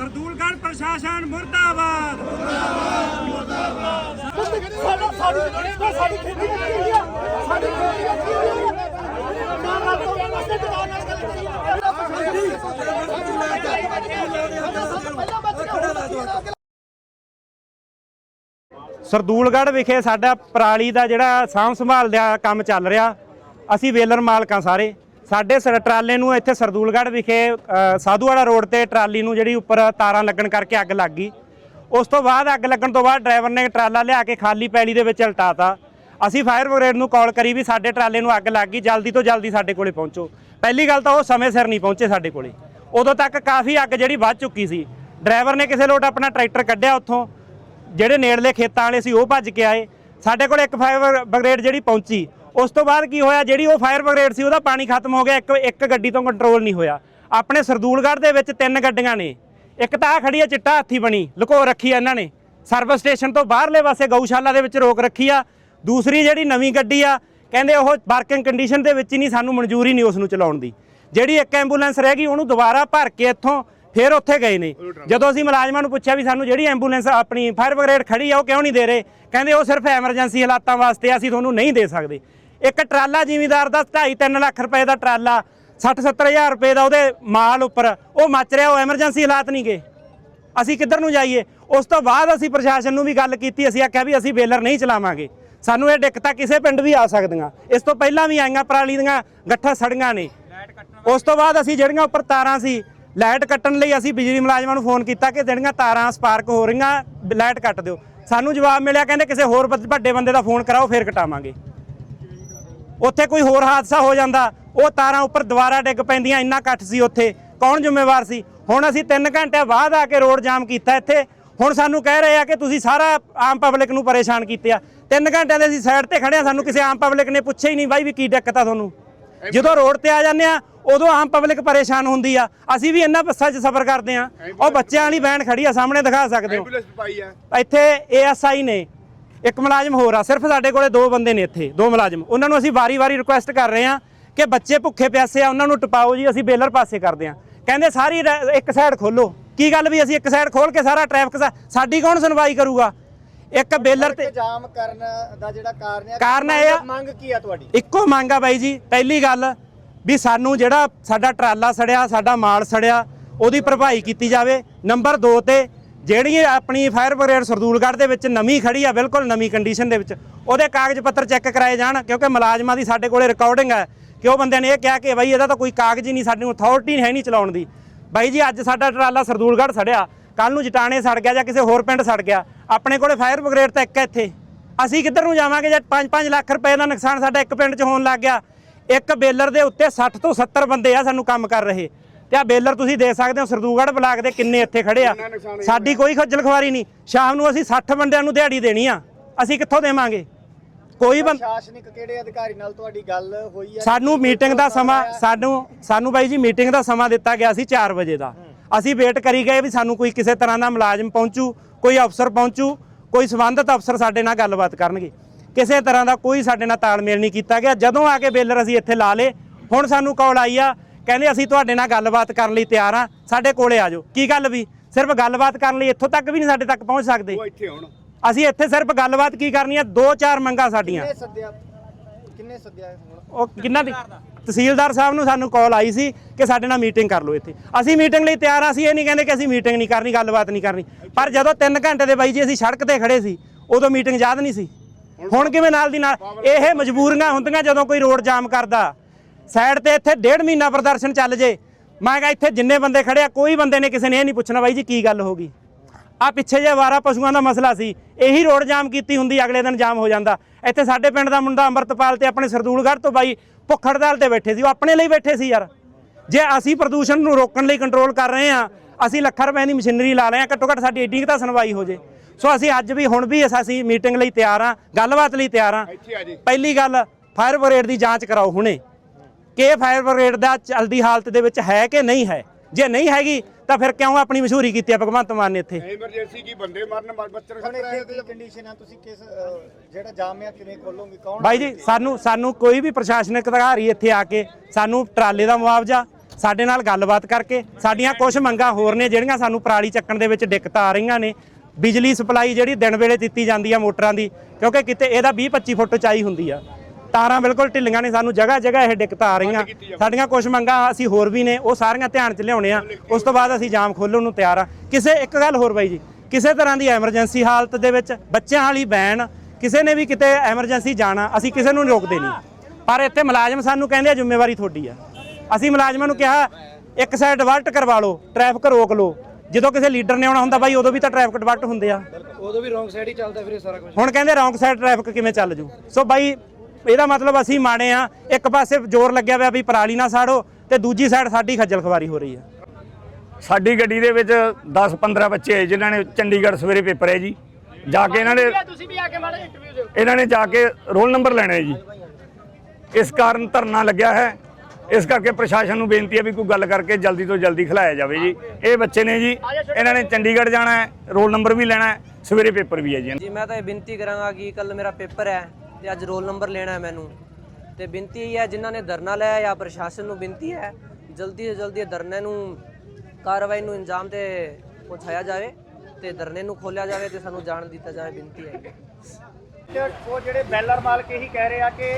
ਸਰਦੂਲਗੜ੍ਹ ਪ੍ਰਸ਼ਾਸਨ ਮੁਰਦਾਬਾਦ ਸਾਡਾ ਸਾਡੀ ਜ਼ਮੀਨ ਸਾਡੀ ਖੇਤੀ ਕੀਤੀ ਹੋਈ ਆ ਸਾਡੀ ਖੇਤੀ ਕੀਤੀ ਹੋਈ ਆ ਨਾ ਨਾ ਤੋਂ ਵਾਸਤੇ ਦੁਕਾਨ ਨਾਲ ਗੱਲ ਕਰੀ ਸਰਦੂਲਗੜ੍ਹ ਵਿਖੇ ਸਾਡਾ ਪਰਾਲੀ ਦਾ ਜਿਹੜਾ ਸਾਂਭ ਸੰਭਾਲ ਦਾ ਕੰਮ ਚੱਲ ਰਿਹਾ ਅਸੀਂ ਵੇਲਰ ਮਾਲਕਾਂ ਸਾਰੇ ਸਾਡੇ ਸਰ ਟਰਾਲੇ ਨੂੰ ਇੱਥੇ ਸਰਦੂਲਗੜ੍ਹ ਵਿਖੇ ਅ, ਸਾਧੂਵਾਲਾ ਰੋਡ ਤੇ ਟਰਾਲੀ ਨੂੰ ਜਿਹੜੀ ਉੱਪਰ ਤਾਰਾਂ ਲੱਗਣ ਕਰਕੇ ਅੱਗ ਲੱਗ ਗਈ। ਉਸ ਤੋਂ ਬਾਅਦ ਅੱਗ ਲੱਗਣ ਤੋਂ ਬਾਅਦ ਡਰਾਈਵਰ ਨੇ ਟਰਾਲਾ ਲਿਆ ਕੇ ਖਾਲੀ ਪੈਲੀ ਦੇ ਵਿੱਚ ਉਲਟਾਤਾ। ਅਸੀਂ ਫਾਇਰ ਬ੍ਰਿਗੇਡ ਨੂੰ ਕਾਲ ਕਰੀ ਵੀ ਸਾਡੇ ਟਰਾਲੇ ਨੂੰ ਅੱਗ ਲੱਗ ਗਈ ਜਲਦੀ ਤੋਂ ਜਲਦੀ ਸਾਡੇ ਕੋਲੇ ਪਹੁੰਚੋ। ਪਹਿਲੀ ਗੱਲ ਤਾਂ ਉਹ ਸਮੇਂ ਸਿਰ ਨਹੀਂ ਪਹੁੰਚੇ ਸਾਡੇ ਕੋਲੇ। ਉਦੋਂ ਤੱਕ ਕਾਫੀ ਅੱਗ ਜਿਹੜੀ ਵੱਧ ਚੁੱਕੀ ਸੀ। ਡਰਾਈਵਰ ਨੇ ਕਿਸੇ ਲੋਟ ਆਪਣਾ ਟਰੈਕਟਰ ਕੱਢਿਆ ਉੱਥੋਂ। ਜਿਹੜੇ ਨੇੜਲੇ ਖੇਤਾਂ ਵਾਲੇ ਸੀ ਉਹ ਭੱਜ ਕੇ ਆਏ। ਸਾਡੇ ਕੋਲ ਇੱਕ ਫਾਇਰ ਬ੍ਰਿਗੇਡ ਜਿਹੜੀ ਪਹੁੰਚੀ। ਉਸ ਤੋਂ ਬਾਅਦ ਕੀ ਹੋਇਆ ਜਿਹੜੀ ਉਹ ਫਾਇਰ ਬ੍ਰਿਗੇਡ ਸੀ ਉਹਦਾ ਪਾਣੀ ਖਤਮ ਹੋ ਗਿਆ ਇੱਕ ਇੱਕ ਗੱਡੀ ਤੋਂ ਕੰਟਰੋਲ ਨਹੀਂ ਹੋਇਆ। ਆਪਣੇ ਸਰਦੂਲਗੜ੍ਹ ਦੇ ਵਿੱਚ ਤਿੰਨ ਗੱਡੀਆਂ ਨੇ। ਇੱਕ ਤਾਂ ਆ ਖੜੀ ਆ ਚਿੱਟਾ ਹਾਥੀ ਬਣੀ ਲੁਕੋ ਰੱਖੀ ਆ ਇਹਨਾਂ ਨੇ। ਸਰਵਿਸ ਸਟੇਸ਼ਨ ਤੋਂ ਬਾਹਰਲੇ ਪਾਸੇ ਗਊਸ਼ਾਲਾ ਦੇ ਵਿੱਚ ਰੋਕ ਰੱਖੀ ਆ। ਦੂਸਰੀ ਜਿਹੜੀ ਨਵੀਂ ਗੱਡੀ ਆ ਕਹਿੰਦੇ ਉਹ ਵਰਕਿੰਗ ਕੰਡੀਸ਼ਨ ਦੇ ਵਿੱਚ ਹੀ ਨਹੀਂ ਸਾਨੂੰ ਮਨਜ਼ੂਰੀ ਨਹੀਂ ਉਸ ਨੂੰ ਚਲਾਉਣ ਦੀ। ਜਿਹੜੀ ਇੱਕ ਐਂਬੂਲੈਂਸ ਰਹਿ ਗਈ ਉਹਨੂੰ ਦੁਬਾਰਾ ਭਰ ਕੇ ਇੱਥੋਂ ਫਿਰ ਉੱਥੇ ਗਏ ਨੇ। ਜਦੋਂ ਅਸੀਂ ਮੁਲਾਜ਼ਮਾਂ ਨੂੰ ਪੁੱਛਿਆ ਵੀ ਸਾਨੂੰ ਜਿਹੜੀ ਐਂਬੂਲੈਂਸ ਆਪਣੀ ਫਾਇਰ ਬ੍ਰਿਗੇਡ ਖੜੀ ਆ ਉਹ ਕਿਉਂ ਨਹੀਂ ਦੇ ਰਹੇ? ਕਹਿੰਦੇ ਉਹ ਸਿਰਫ ਐਮਰਜੈਂਸੀ ਹਾਲਾਤਾਂ ਵਾਸਤੇ ਅਸੀਂ ਤੁਹਾਨੂੰ ਨਹੀਂ ਦੇ ਸਕਦੇ। ਇੱਕ ਟਰਾਲਾ ਜ਼ਿਮੀਦਾਰ ਦਾ 2.5 ਲੱਖ ਰੁਪਏ ਦਾ ਟਰਾਲਾ 60 70000 ਰੁਪਏ ਦਾ ਉਹਦੇ ਮਾਲ ਉੱਪਰ। ਉਹ ਮੱਚ ਰਿਹਾ, ਉਹ ਐਮਰਜੈਂਸੀ ਹਾਲਾਤ ਨਹੀਂ ਗਏ। ਅਸੀਂ ਕਿੱਧਰ ਨੂੰ ਜਾਈਏ? ਉਸ ਤੋਂ ਬਾਅਦ ਅਸੀਂ ਪ੍ਰਸ਼ਾਸਨ ਨੂੰ ਵੀ ਗੱਲ ਕੀਤੀ, ਅਸੀਂ ਆਖਿਆ ਵੀ ਅਸੀਂ ਬੇਲਰ ਨਹੀਂ ਚਲਾਵਾਂਗੇ। ਸਾਨੂੰ ਇਹ ਦਿੱਕਤਾਂ ਕਿਸੇ ਪਿੰਡ ਵੀ ਆ ਸਕਦੀਆਂ। ਇਸ ਤੋਂ ਪਹਿਲਾਂ ਵੀ ਆਈਆਂ, ਪਰਾਲੀ ਦੀਆਂ ਗੱਠਾਂ ਸੜੀਆਂ ਨੇ। ਉਸ ਤੋਂ ਬਾਅਦ ਅਸੀਂ ਜਿਹੜੀਆਂ ਉੱਪਰ ਤਾਰਾਂ ਸੀ, ਲਾਈਟ ਕੱਟਣ ਲਈ ਅਸੀਂ ਬਿਜਲੀ ਮੁਲਾਜ਼ਮਾਂ ਨੂੰ ਫੋਨ ਕੀਤਾ ਕਿ ਜਿਹੜੀਆਂ ਤਾਰਾਂ ਸਪਾਰਕ ਹੋ ਰਹੀਆਂ, ਲਾਈਟ ਕੱਟ ਦਿਓ। ਸਾਨੂੰ ਜਵਾਬ ਮਿਲਿਆ, ਕਹਿੰਦੇ ਕਿਸੇ ਹੋਰ ਵੱਡੇ ਬੰਦੇ ਦਾ ਫੋਨ ਕਰਾਓ, ਫੇਰ ਕਟਾਵਾਂਗੇ। ਉੱਥੇ ਕੋਈ ਹੋਰ ਹਾਦਸਾ ਹੋ ਜਾਂਦਾ ਉਹ ਤਾਰਾਂ ਉੱਪਰ ਦੁਬਾਰਾ ਡਿੱਗ ਪੈਂਦੀਆਂ ਇੰਨਾ ਇਕੱਠ ਸੀ ਉੱਥੇ। ਕੌਣ ਜ਼ਿੰਮੇਵਾਰ ਸੀ? ਹੁਣ ਅਸੀਂ 3 ਘੰਟੇ ਬਾਅਦ ਆ ਕੇ ਰੋਡ ਜਾਮ ਕੀਤਾ ਇੱਥੇ। ਹੁਣ ਸਾਨੂੰ ਕਹਿ ਰਹੇ ਆ ਕਿ ਤੁਸੀਂ ਸਾਰਾ ਆਮ ਪਬਲਿਕ ਨੂੰ ਪਰੇਸ਼ਾਨ ਕੀਤੇ ਆ। 3 ਘੰਟਿਆਂ ਦੇ ਅਸੀਂ ਸਾਈਡ ਤੇ ਖੜੇ ਆ ਸਾਨੂੰ ਕਿਸੇ ਆਮ ਪਬਲਿਕ ਨੇ ਪੁੱਛਿਆ ਹੀ ਨਹੀਂ ਬਾਈ ਵੀ ਕੀ ਦਿੱਕਤ ਆ ਤੁਹਾਨੂੰ? ਜਦੋਂ ਰੋਡ ਤੇ ਆ ਜਾਂਦੇ ਆ ਉਦੋਂ ਆਮ ਪਬਲਿਕ ਪਰੇਸ਼ਾਨ ਹੁੰਦੀ ਆ। ਅਸੀਂ ਵੀ ਇਹਨਾਂ ਬੱਸਾਂ 'ਚ ਸਫ਼ਰ ਕਰਦੇ ਆ। ਉਹ ਬੱਚਿਆਂ ਵਾਲੀ ਵੈਨ ਖੜੀ ਆ ਸਾਹਮਣੇ ਦਿਖਾ ਸਕਦੇ ਹੋ। ਐਂਬੂਲੈਂਸ ਪਾਈ ਆ। ਇੱਥੇ ਏਐਸਆਈ ਨੇ ਇੱਕ ਮੁਲਾਜ਼ਮ ਹੋਰ ਆ ਸਿਰਫ ਸਾਡੇ ਕੋਲੇ ਦੋ ਬੰਦੇ ਨੇ ਇੱਥੇ ਦੋ ਮੁਲਾਜ਼ਮ। ਉਹਨਾਂ ਨੂੰ ਅਸੀਂ ਵਾਰੀ-ਵਾਰੀ ਰਿਕੁਐਸਟ ਕਰ ਰਹੇ ਆ ਕਿ ਬੱਚੇ ਭੁੱਖੇ ਪਿਆਸੇ ਆ ਉਹਨਾਂ ਨੂੰ ਟਪਾਓ ਜੀ ਅਸੀਂ ਬੇਲਰ ਪਾਸੇ ਕਰਦੇ ਆ ਕਹਿੰਦੇ ਸਾਰੀ ਰ- ਇੱਕ ਸਾਈਡ ਖੋਲੋ। ਕੀ ਗੱਲ ਵੀ ਅਸੀਂ ਇੱਕ ਸਾਈਡ ਖੋਲ ਕੇ ਸਾਰਾ ਟ੍ਰੈਫਿਕ ਸਾਡੀ ਕੌਣ ਸੁਣਵਾਈ ਕਰੂਗਾ? ਇੱਕ ਬੇਲਰ ਤੇ ਜਾਮ ਕਰਨ ਦਾ ਜਿਹੜਾ ਕਾਰਨ ਹੈ ਕਾਰਨ ਇਹ ਆ ਮੰਗ ਕੀ ਆ ਤੁਹਾਡੀ? ਇੱਕੋ ਮੰਗ ਆ ਬਾਈ ਜੀ ਪਹਿਲੀ ਗੱਲ ਵੀ ਸਾਨੂੰ ਜਿਹੜਾ ਸਾਡਾ ਟਰਾਲਾ ਸੜਿਆ ਸਾਡਾ ਮਾਲ ਸੜਿਆ ਉਹਦੀ ਭਰਪਾਈ ਕੀਤੀ ਜਾਵੇ। ਨੰਬਰ 2 ਤੇ ਜਿਹੜੀ ਆਪਣੀ ਫਾਇਰ ਬ੍ਰਿਗੇਡ ਸਰਦੂਲਗੜ੍ਹ ਦੇ ਵਿੱਚ ਨਵੀਂ ਖੜੀ ਆ, ਬਿਲਕੁਲ ਨਵੀਂ ਕੰਡੀਸ਼ਨ ਦੇ ਵਿੱਚ, ਉਹਦੇ ਕਾਗਜ਼ ਪੱਤਰ ਚੈੱਕ ਕਰਾਏ ਜਾਣ, ਕਿਉਂਕਿ ਮੁਲਾਜ਼ਮਾਂ ਦੀ ਸਾਡੇ ਕੋਲੇ ਰਿਕਾਰਡਿੰਗ ਹੈ। ਕਿ ਉਹ ਬੰਦਿਆਂ ਨੇ ਇਹ ਕਿਹਾ ਕਿ ਬਾਈ ਇਹਦਾ ਤਾਂ ਕੋਈ ਕਾਗਜ਼ ਹੀ ਨਹੀਂ ਸਾਨੂੰ ਅਥਾਰਟੀ ਹੈ ਨਹੀਂ ਚਲਾਉਣ ਦੀ। ਬਾਈ ਜੀ, ਅੱਜ ਸਾਡਾ ਟਰਾਲਾ ਸਰਦੂਲਗੜ੍ਹ ਸੜਿਆ ਕੱਲ ਨੂੰ ਜਟਾਣੇ ਸੜ ਗਿਆ ਜਾਂ ਕਿਸੇ ਹੋਰ ਪਿੰਡ ਸੜ ਗਿਆ, ਆਪਣੇ ਕੋਲੇ ਫਾਇਰ ਬ੍ਰਿਗੇਡ ਤਾਂ ਇੱਕ ਹੈ ਇੱਥੇ। ਅਸੀਂ ਕਿੱਧਰ ਨੂੰ ਜਾਵਾਂਗੇ ਜੇ 5-5 ਲੱਖ ਰੁਪਏ ਦਾ ਨੁਕਸਾਨ ਸਾਡਾ ਇੱਕ ਪਿੰਡ 'ਚ ਹੋਣ ਲੱਗ ਗਿਆ? ਇੱਕ ਬੇਲਰ ਦੇ ਉੱਤੇ 60 ਤੋਂ 70 ਬੰਦੇ ਆ ਸਾਨੂੰ ਕੰਮ ਕਰ ਰਹੇ। ਤੇ ਆ ਬੇਲਰ ਤੁਸੀਂ ਦੇ ਸਕਦੇ ਹੋ ਸਰਦੂਗੜ੍ਹ ਬਲਾਕ ਦੇ ਕਿੰਨੇ ਇੱਥੇ ਖੜੇ ਆ। ਸਾਡੀ ਕੋਈ ਖੱਜਲ ਖਵਾਰੀ ਨਹੀਂ। ਸ਼ਾਮ ਨੂੰ ਅਸੀਂ 60 ਬੰਦਿਆਂ ਨੂੰ ਦਿਹਾੜੀ ਦੇਣੀ ਆ। ਅਸੀਂ ਕਿੱਥੋਂ ਦੇਵਾਂਗੇ? ਕੋਈ ਬੰਦ ਪ੍ਰਸ਼ਾਸਨਿਕ ਕਿਹੜੇ ਅਧਿਕਾਰੀ ਨਾਲ ਤੁਹਾਡੀ ਗੱਲ ਹੋਈ ਹੈ ਸਾਨੂੰ ਮੀਟਿੰਗ ਦਾ ਸਮਾਂ ਸਾਨੂੰ ਸਾਨੂੰ ਬਾਈ ਜੀ ਮੀਟਿੰਗ ਦਾ ਸਮਾਂ ਦਿੱਤਾ ਗਿਆ ਸੀ 4 ਵਜੇ ਦਾ। ਅਸੀਂ ਵੇਟ ਕਰੀ ਗਏ ਵੀ ਸਾਨੂੰ ਕੋਈ ਕਿਸੇ ਤਰ੍ਹਾਂ ਦਾ ਮੁਲਾਜ਼ਮ ਪਹੁੰਚੂ ਕੋਈ ਅਫਸਰ ਪਹੁੰਚੂ ਕੋਈ ਸੰਬੰਧਿਤ ਅਫਸਰ ਸਾਡੇ ਨਾਲ ਗੱਲਬਾਤ ਕਰਨਗੇ। ਕਿਸੇ ਤਰ੍ਹਾਂ ਦਾ ਕੋਈ ਸਾਡੇ ਨਾਲ ਤਾਲਮੇਲ ਨਹੀਂ ਕੀਤਾ ਗਿਆ। ਜਦੋਂ ਆ ਕੇ ਬੇਲਰ ਅਸੀਂ ਇੱਥੇ ਲਾ ਲੇ ਹੁਣ ਸਾਨੂੰ ਕਾਲ ਆਈ ਆ ਕਹਿੰਦੇ ਅਸੀਂ ਤੁਹਾਡੇ ਨਾਲ ਗੱਲਬਾਤ ਕਰਨ ਲਈ ਤਿਆਰ ਆ ਸਾਡੇ ਕੋਲੇ ਆ ਜਾਓ। ਕੀ ਗੱਲ ਵੀ? ਸਿਰਫ ਗੱਲਬਾਤ ਕਰਨ ਲਈ ਇੱਥੋਂ ਤੱਕ ਵੀ ਨਹੀਂ ਸਾਡੇ ਤੱਕ ਪਹੁੰਚ ਸਕਦੇ। ਉਹ ਇੱਥੇ ਹੁਣ ਅਸੀਂ ਇੱਥੇ ਸਿਰਫ ਗੱਲਬਾਤ ਕੀ ਕਰਨੀ ਆ? ਦੋ ਚਾਰ ਮੰਗਾਂ ਸਾਡੀਆਂ। ਕਿੰਨੇ ਸੱਦਿਆ? ਕਿੰਨੇ ਸੱਦਿਆ ਉਹ ਕਿੰਨਾ ਦੀ? ਤਹਿਸੀਲਦਾਰ ਸਾਹਿਬ ਨੂੰ ਸਾਨੂੰ ਕਾਲ ਆਈ ਸੀ ਕਿ ਸਾਡੇ ਨਾਲ ਮੀਟਿੰਗ ਕਰ ਲਓ ਇੱਥੇ। ਅਸੀਂ ਮੀਟਿੰਗ ਲਈ ਤਿਆਰ ਆ ਅਸੀਂ ਇਹ ਨਹੀਂ ਕਹਿੰਦੇ ਕਿ ਅਸੀਂ ਮੀਟਿੰਗ ਨਹੀਂ ਕਰਨੀ ਗੱਲਬਾਤ ਨਹੀਂ ਕਰਨੀ। ਪਰ ਜਦੋਂ 3 ਘੰਟੇ ਦੇ ਬਾਈ ਜੀ ਅਸੀਂ ਸੜਕ ਤੇ ਖੜੇ ਸੀ ਉਦੋਂ ਮੀਟਿੰਗ ਯਾਦ ਨਹੀਂ ਸੀ। ਹੁਣ ਕਿਵੇਂ ਨਾਲ ਦੀ ਨਾਲ? ਇਹ ਮਜਬੂਰੀਆਂ ਹੁੰਦੀਆਂ ਜਦੋਂ ਕੋਈ ਰੋਡ ਜਾਮ ਕਰਦਾ। ਸਾਈਡ ਤੇ ਇੱਥੇ ਡੇਢ ਮਹੀਨਾ ਪ੍ਰਦਰਸ਼ਨ ਚੱਲ ਜੇ। ਮੈਂ ਕਿਹਾ ਇੱਥੇ ਜਿੰਨੇ ਬੰਦੇ ਖੜੇ ਆ ਕੋਈ ਬੰਦੇ ਨੇ ਕਿਸੇ ਨੇ ਇਹ ਨਹੀਂ ਪੁੱਛਣਾ ਬਾਈ ਜੀ ਕੀ ਗੱਲ ਹੋ ਗਈ। ਆ ਪਿੱਛੇ ਜੇ ਵਾਰਾ ਪਸ਼ੂਆਂ ਦਾ ਮਸਲਾ ਸੀ। ਇਹੀ ਰੋਡ ਜਾਮ ਕੀਤੀ ਹੁੰਦੀ ਅਗਲੇ ਦਿਨ ਜਾਮ ਹੋ ਜਾਂਦਾ। ਇੱਥੇ ਸਾਡੇ ਪਿੰਡ ਦਾ ਮੁੰਡਾ ਅੰਮ੍ਰਿਤਪਾਲ ਤੇ ਆਪਣੇ ਸਰਦੂਲਗੜ੍ਹ ਤੋਂ ਬਾਈ ਭੁੱਖ ਹੜਤਾਲ ਤੇ ਬੈਠੇ ਸੀ। ਉਹ ਆਪਣੇ ਲਈ ਬੈਠੇ ਸੀ ਯਾਰ। ਜੇ ਅਸੀਂ ਪ੍ਰਦੂਸ਼ਣ ਨੂੰ ਰੋਕਣ ਲਈ ਕੰਟਰੋਲ ਕਰ ਰਹੇ ਆ ਅਸੀਂ ਲੱਖਾਂ ਰੁਪਏ ਦੀ ਮਸ਼ੀਨਰੀ ਲਾ ਰਹੇ ਆ ਘੱਟੋ ਘੱਟ ਸਾਡੀ ਏਡੀ ਕੁ ਤਾਂ ਸੁਣਵਾਈ ਹੋ ਜੇ। ਸੋ ਅਸੀਂ ਅੱਜ ਵੀ ਹੁਣ ਵੀ ਅਸੀਂ ਮੀਟਿੰਗ ਲਈ ਤਿਆਰ ਆ ਗੱਲਬਾਤ ਲਈ ਤਿਆਰ ਆ ਪਹਿਲੀ ਗੱਲ ਫਾਇਰ ਬ੍ਰਿਗੇਡ ਦੀ ਜਾਂਚ ਕਰਾਓ ਹੁਣੇ। ਕਿ ਇਹ ਫਾਇਰ ਬ੍ਰਿਗੇਡ ਦਾ ਚਲਦੀ ਹਾਲਤ ਦੇ ਵਿੱਚ ਹੈ ਕਿ ਨਹੀਂ ਹੈ? ਜੇ ਨਹੀਂ ਹੈਗੀ ਤਾਂ ਫਿਰ ਕਿਉਂ ਆਪਣੀ ਮਸ਼ਹੂਰੀ ਕੀਤੀ ਆ ਭਗਵੰਤ ਮਾਨ ਨੇ ਇੱਥੇ? ਐਮਰਜੈਂਸੀ ਕੀ ਬੰਦੇ ਮਰਨ ਬ- ਬੱਚੇ ਹੁਣ ਖਤਰੇ ਇੱਥੇ ਕੀ ਕੰਡੀਸ਼ਨ ਆ ਤੁਸੀਂ ਕਿਸ ਅਹ, ਜਿਹੜਾ ਜਾਮ ਆ ਕਿਵੇਂ ਖੋਲੋਗੇ ਕੌਣ ਬਾਈ ਜੀ ਸਾਨੂੰ ਸਾਨੂੰ ਕੋਈ ਵੀ ਪ੍ਰਸ਼ਾਸਨਿਕ ਅਧਿਕਾਰੀ ਇੱਥੇ ਆ ਕੇ ਸਾਨੂੰ ਟਰਾਲੇ ਦਾ ਮੁਆਵਜ਼ਾ ਸਾਡੇ ਨਾਲ ਗੱਲਬਾਤ ਕਰਕੇ ਸਾਡੀਆਂ ਕੁਝ ਮੰਗਾਂ ਹੋਰ ਨੇ ਜਿਹੜੀਆਂ ਸਾਨੂੰ ਪਰਾਲੀ ਚੱਕਣ ਦੇ ਵਿੱਚ ਦਿੱਕਤਾਂ ਆ ਰਹੀਆਂ ਨੇ। ਬਿਜਲੀ ਸਪਲਾਈ ਜਿਹੜੀ ਦਿਨ ਵੇਲੇ ਦਿੱਤੀ ਜਾਂਦੀ ਆ ਮੋਟਰਾਂ ਦੀ ਕਿਉਂਕਿ ਕਿਤੇ ਇਹਦਾ 20 25 ਫੁੱਟ ਚਾਈ ਹੁੰਦੀ ਆ। ਤਾਰਾਂ ਬਿਲਕੁਲ ਢਿੱਲੀਆਂ ਨੇ ਸਾਨੂੰ ਜਗ੍ਹਾ ਜਗ੍ਹਾ ਇਹ ਦਿੱਕਤਾਂ ਆ ਰਹੀਆਂ। ਸਾਡੀਆਂ ਕੁਝ ਮੰਗਾਂ ਅਸੀਂ ਹੋਰ ਵੀ ਨੇ ਉਹ ਸਾਰੀਆਂ ਧਿਆਨ 'ਚ ਲਿਆਉਣੇ ਆ। ਉਸ ਤੋਂ ਬਾਅਦ ਅਸੀਂ ਜਾਮ ਖੋਲ੍ਹਣ ਨੂੰ ਤਿਆਰ ਆ। ਕਿਸੇ ਇੱਕ ਗੱਲ ਹੋਰ ਬਾਈ ਜੀ ਕਿਸੇ ਤਰ੍ਹਾਂ ਦੀ ਐਮਰਜੈਂਸੀ ਹਾਲਤ ਦੇ ਵਿੱਚ ਬੱਚਿਆਂ ਵਾਲੀ ਬੈਨ ਕਿਸੇ ਨੇ ਵੀ ਕਿਤੇ ਐਮਰਜੈਂਸੀ ਜਾਣਾ ਅਸੀਂ ਕਿਸੇ ਨੂੰ ਰੋਕਦੇ ਨਹੀਂ। ਪਰ ਇੱਥੇ ਮੁਲਾਜ਼ਮ ਸਾਨੂੰ ਕਹਿੰਦੇ ਆ ਜ਼ਿੰਮੇਵਾਰੀ ਤੁਹਾਡੀ ਆ। ਅਸੀਂ ਮੁਲਾਜ਼ਮਾਂ ਨੂੰ ਕਿਹਾ ਇੱਕ ਸਾਈਡ ਡਿਵਰਟ ਕਰਵਾ ਲਓ ਟ੍ਰੈਫਿਕ ਰੋਕ ਲਓ। ਜਦੋਂ ਕਿਸੇ ਲੀਡਰ ਨੇ ਆਉਣਾ ਹੁੰਦਾ ਬਾਈ ਉਦੋਂ ਵੀ ਤਾਂ ਟ੍ਰੈਫਿਕ ਡਿਵਰਟ ਹੁੰਦੇ ਆ। ਉਦੋਂ ਵੀ ਰੋਂਗ ਸਾਈਡ ਹੀ ਚੱਲਦਾ ਫਿਰ ਇਹ ਸਾਰਾ ਕੁਝ ਹੁਣ ਕਹਿੰਦੇ ਰੌਂਗ ਸਾਈਡ ਟ੍ਰੈਫਿਕ ਕਿਵੇਂ ਚੱਲ ਜੂ? ਸੋ ਬਾਈ ਇਹਦਾ ਮਤਲਬ ਅਸੀਂ ਮਾੜੇ ਆ। ਇੱਕ ਪਾਸੇ ਜ਼ੋਰ ਲੱਗਿਆ ਹੋਇਆ ਵੀ ਪਰਾਲੀ ਨਾ ਸਾੜੋ ਤੇ ਦੂਜੀ ਸਾਈਡ ਸਾਡੀ ਖੱਜਲ ਖਵਾਰੀ ਹੋ ਰਹੀ ਆ। ਸਾਡੀ ਗੱਡੀ ਦੇ ਵਿੱਚ 10-15 ਬੱਚੇ ਹੈ ਜਿਨ੍ਹਾਂ ਨੇ ਚੰਡੀਗੜ੍ਹ ਸਵੇਰੇ ਪੇਪਰ ਹੈ ਜੀ। ਜਾ ਕੇ ਇਹਨਾਂ ਨੇ ਤੁਸੀਂ ਵੀ ਆ ਕੇ ਮਾੜੇ ਇੰਟਰਵਿਊ ਦਿਓ। ਇਹਨਾਂ ਨੇ ਜਾ ਕੇ ਰੋਲ ਨੰਬਰ ਲੈਣਾ ਹੈ ਜੀ। ਇਸ ਕਾਰਨ ਧਰਨਾ ਲੱਗਿਆ ਹੈ। ਇਸ ਕਰਕੇ ਪ੍ਰਸ਼ਾਸਨ ਨੂੰ ਬੇਨਤੀ ਹੈ ਵੀ ਕੋਈ ਗੱਲ ਕਰਕੇ ਜਲਦੀ ਤੋਂ ਜਲਦੀ ਖਿਲਾਇਆ ਜਾਵੇ ਜੀ। ਇਹ ਬੱਚੇ ਨੇ ਜੀ ਇਹਨਾਂ ਨੇ ਚੰਡੀਗੜ੍ਹ ਜਾਣਾ ਹੈ ਰੋਲ ਨੰਬਰ ਵੀ ਲੈਣਾ ਹੈ ਸਵੇਰੇ ਪੇਪਰ ਵੀ ਹੈ ਜੀ। ਜੀ ਮੈਂ ਤਾਂ ਇਹ ਬੇਨਤੀ ਕਰਾਂਗਾ ਕਿ ਕੱਲ ਮੇਰਾ ਪੇਪਰ ਹੈ। ਤੇ ਅੱਜ ਰੋਲ ਨੰਬਰ ਲੈਣਾ ਹੈ ਮੈਨੂੰ। ਤੇ ਬੇਨਤੀ ਇਹ ਹੈ ਜਿਨ੍ਹਾਂ ਨੇ ਧਰਨਾ ਲਿਆ ਜਾਂ ਪ੍ਰਸ਼ਾਸਨ ਨੂੰ ਬੇਨਤੀ ਹੈ ਜਲਦੀ ਤੋਂ ਜਲਦੀ ਧਰਨੇ ਨੂੰ ਕਾਰਵਾਈ ਨੂੰ ਇੰਜਾਮ ਤੇ ਪਹੁੰਚਾਇਆ ਜਾਵੇ ਤੇ ਧਰਨੇ ਨੂੰ ਖੋਲਿਆ ਜਾਵੇ ਤੇ ਸਾਨੂੰ ਜਾਣ ਦਿੱਤਾ ਜਾਵੇ ਬੇਨਤੀ ਹੈ ਉਹ ਜਿਹੜੇ ਬੈਲਰ ਮਾਲਕ ਇਹੀ ਕਹਿ ਰਹੇ ਆ ਕਿ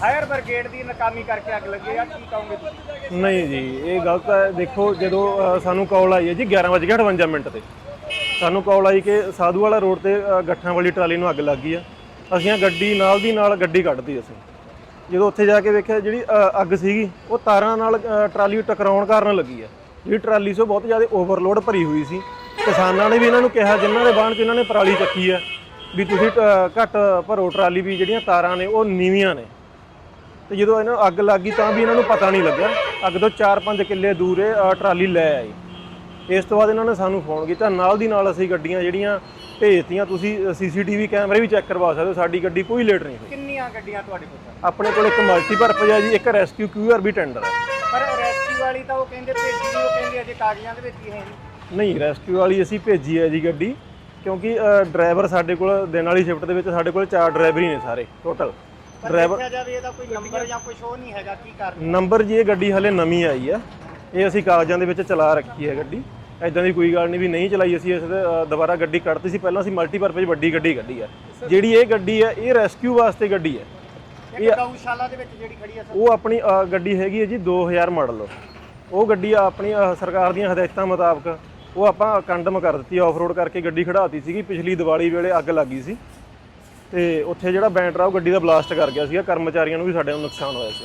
ਫਾਇਰ ਬ੍ਰਿਗੇਡ ਦੀ ਨਾਕਾਮੀ ਕਰਕੇ ਅੱਗ ਲੱਗੀ ਆ ਕੀ ਕਹੋਗੇ ਤੁਸੀਂ? ਨਹੀਂ ਜੀ ਇਹ ਗਲਤ ਹੈ ਦੇਖੋ ਜਦੋਂ ਸਾਨੂੰ ਕਾਲ ਆਈ ਹੈ ਜੀ 11:58 ਮਿੰਟ ਤੇ। ਸਾਨੂੰ ਕਾਲ ਆਈ ਕਿ ਸਾਧੂ ਵਾਲਾ ਰੋਡ ਤੇ ਗੱਠਾਂ ਵਾਲੀ ਟਰਾਲੀ ਨੂੰ ਅੱਗ ਲੱਗ ਗਈ ਆ। ਅਸੀਂ ਆ ਗੱਡੀ ਨਾਲ ਦੀ ਨਾਲ ਗੱਡੀ ਕੱਢਦੀ ਅਸੀਂ। ਜਦੋਂ ਉੱਥੇ ਜਾ ਕੇ ਵੇਖਿਆ ਜਿਹੜੀ ਅ, ਅੱਗ ਸੀਗੀ ਉਹ ਤਾਰਾਂ ਨਾਲ ਅ, ਟਰਾਲੀ ਟਕਰਾਉਣ ਕਾਰਨ ਲੱਗੀ ਆ। ਜਿਹੜੀ ਟਰਾਲੀ ਸੋ ਬਹੁਤ ਜ਼ਿਆਦਾ ਓਵਰਲੋਡ ਭਰੀ ਹੋਈ ਸੀ। ਕਿਸਾਨਾਂ ਨੇ ਵੀ ਇਹਨਾਂ ਨੂੰ ਕਿਹਾ ਜਿਨ੍ਹਾਂ ਦੇ ਬਾਣ ਚ ਇਹਨਾਂ ਨੇ ਪਰਾਲੀ ਚੱਕੀ ਆ ਵੀ ਤੁਸੀਂ ਅ, ਘੱਟ ਭਰੋ ਟਰਾਲੀ ਵੀ ਜਿਹੜੀਆਂ ਤਾਰਾਂ ਨੇ ਉਹ ਨੀਵੀਆਂ ਨੇ। ਤੇ ਜਦੋਂ ਇਹਨਾਂ ਨੂੰ ਅੱਗ ਲੱਗੀ ਤਾਂ ਵੀ ਇਹਨਾਂ ਨੂੰ ਪਤਾ ਨਹੀਂ ਲੱਗਿਆ। ਅੱਗ ਤੋਂ 4-5 ਕਿੱਲੇ ਦੂਰ ਇਹ ਅ, ਟਰਾਲੀ ਲੈ ਆਈ। ਇਸ ਤੋਂ ਬਾਅਦ ਇਹਨਾਂ ਨੇ ਸਾਨੂੰ ਫੋਨ ਕੀਤਾ। ਨਾਲ ਦੀ ਨਾਲ ਅਸੀਂ ਗੱਡੀਆਂ ਜਿਹੜੀਆਂ ਭੇਜਤੀਆਂ ਤੁਸੀਂ ਸੀਸੀਟੀਵੀ ਕੈਮਰੇ ਵੀ ਚੈੱਕ ਕਰਵਾ ਸਕਦੇ ਹੋ ਸਾਡੀ ਗੱਡੀ ਕੋਈ ਲੇਟ ਨਹੀਂ ਹੋਈ। ਕਿੰਨੀਆਂ ਗੱਡੀਆਂ ਤੁਹਾਡੇ ਕੋਲ ਸਰ? ਆਪਣੇ ਕੋਲ ਇੱਕ ਮਲਟੀਪਰਪਜ਼ ਹੈ ਜੀ ਇੱਕ ਰੈਸਕਿਊ ਕਿਊਆਰਬੀ ਟੈਂਡਰ ਹੈ ਪਰ ਰੈਸਕਿਊ ਵਾਲੀ ਤਾਂ ਉਹ ਕਹਿੰਦੇ ਭੇਜੀ ਨਹੀਂ ਉਹ ਕਹਿੰਦੇ ਅਜੇ ਕਾਗਜ਼ਾਂ ਦੇ ਵਿੱਚ ਹੀ ਹੈ ਨਹੀਂ। ਨਹੀਂ ਰੈਸਕਿਊ ਵਾਲੀ ਅਸੀਂ ਭੇਜੀ ਹੈ ਜੀ ਗੱਡੀ ਕਿਉਂਕਿ ਡਰਾਈਵਰ ਸਾਡੇ ਕੋਲ ਦਿਨ ਵਾਲੀ ਸ਼ਿਫਟ ਦੇ ਵਿੱਚ ਸਾਡੇ ਕੋਲ ਚਾਰ ਡਰਾਈਵਰ ਹੀ ਨੇ ਸਾਰੇ ਟੋਟਲ। ਪਰ ਡਰਾਈਵਰ ਦੇਖਿਆ ਜਾਵੇ ਇਹਦਾ ਕੋਈ ਨੰਬਰ ਜਾਂ ਕੋਈ ਸ਼ੋਅ ਨਹੀਂ ਹੈਗਾ ਕੀ ਕਾਰਨ ਨੰਬਰ ਜੀ ਇਹ ਗੱਡੀ ਹਲੇ ਨਵੀਂ ਆਈ ਆ ਇਹ ਅਸੀਂ ਕਾਗਜ਼ਾਂ ਦੇ ਵਿੱਚ ਚਲਾ ਰੱਖੀ ਹੈ ਗੱਡੀ। ਐਦਾਂ ਦੀ ਕੋਈ ਗੱਲ ਨਹੀਂ ਵੀ ਨਹੀਂ ਚਲਾਈ ਅਸੀਂ ਇਸ ਦੁਬਾਰਾ ਗੱਡੀ ਕੱਢਤੀ ਸੀ। ਪਹਿਲਾਂ ਅਸੀਂ ਮਲਟੀਪਰਪਜ਼ ਵੱਡੀ ਗੱਡੀ ਕੱਢੀ ਆ। ਜਿਹੜੀ ਇਹ ਗੱਡੀ ਹੈ ਇਹ ਰੈਸਕਿਊ ਵਾਸਤੇ ਗੱਡੀ ਹੈ। ਇੱਕ ਗਊਸ਼ਾਲਾ ਦੇ ਵਿੱਚ ਜਿਹੜੀ ਖੜੀ ਆ ਸਰ। ਉਹ ਆਪਣੀ ਗੱਡੀ ਹੈਗੀ ਹੈ ਜੀ 2000 ਮਾਡਲ ਉਹ ਗੱਡੀ ਆਪਣੀ ਸਰਕਾਰ ਦੀਆਂ ਹਦਾਇਤਾਂ ਮੁਤਾਬਕ ਉਹ ਆਪਾਂ ਕੰਡਮ ਕਰ ਦਿੱਤੀ ਆਫ ਰੋਡ ਕਰਕੇ ਗੱਡੀ ਖੜਾਤੀ ਸੀਗੀ। ਪਿਛਲੀ ਦੀਵਾਲੀ ਵੇਲੇ ਅੱਗ ਲੱਗੀ ਸੀ। ਤੇ ਉੱਥੇ ਜਿਹੜਾ ਬੈਂਟਰ ਉਹ ਗੱਡੀ ਦਾ ਬਲਾਸਟ ਕਰ ਗਿਆ ਸੀਗਾ। ਕਰਮਚਾਰੀਆਂ ਨੂੰ ਵੀ ਸਾਡੇ ਨੂੰ ਨੁਕਸਾਨ ਹੋਇਆ ਸੀ